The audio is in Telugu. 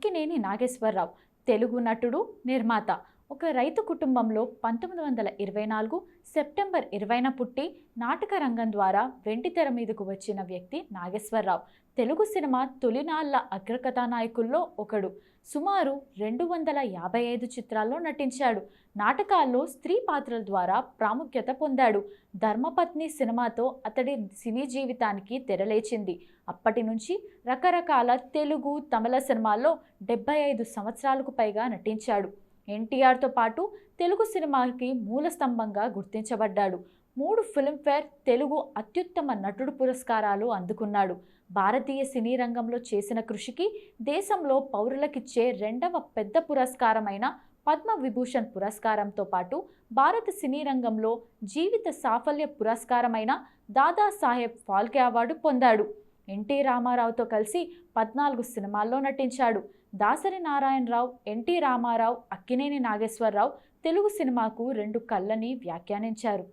అక్కినేని నాగేశ్వరరావు. తెలుగు నటుడు నిర్మాత ఒక రైతు కుటుంబంలో పంతొమ్మిది వందల ఇరవై నాలుగు సెప్టెంబర్ ఇరవైన పుట్టి నాటక రంగం ద్వారా వెండితెర మీదకు వచ్చిన వ్యక్తి నాగేశ్వరరావు. తెలుగు సినిమా తొలినాళ్ళ అగ్రకథానాయకుల్లో ఒకడు. సుమారు రెండు వందల యాభై ఐదు చిత్రాల్లో నటించాడు. నాటకాల్లో స్త్రీ పాత్రల ద్వారా ప్రాముఖ్యత పొందాడు. ధర్మపత్ని సినిమాతో అతడి సినీ జీవితానికి తెరలేచింది అప్పటి నుంచి రకరకాల తెలుగు తమిళ సినిమాల్లో డెబ్బై ఐదు సంవత్సరాలకు పైగా నటించాడు. ఎన్టీఆర్తో పాటు తెలుగు సినిమాకి మూల స్తంభంగా గుర్తించబడ్డాడు. మూడు ఫిల్మ్ఫేర్ తెలుగు అత్యుత్తమ నటుడు పురస్కారాలు అందుకున్నాడు. భారతీయ సినీ రంగంలో చేసిన కృషికి దేశంలో పౌరులకిచ్చే రెండవ పెద్ద పురస్కారమైన పద్మ విభూషణ్ పురస్కారంతో పాటు భారత సినీ రంగంలో జీవిత సాఫల్య పురస్కారమైన దాదాసాహెబ్ ఫాల్కే అవార్డు పొందాడు. ఎన్టీ రామారావుతో కలిసి పద్నాలుగు సినిమాల్లో నటించాడు. దాసరి నారాయణరావు ఎన్టీ రామారావు అక్కినేని నాగేశ్వరరావు తెలుగు సినిమాకు రెండు కళ్ళని వ్యాఖ్యానించారు.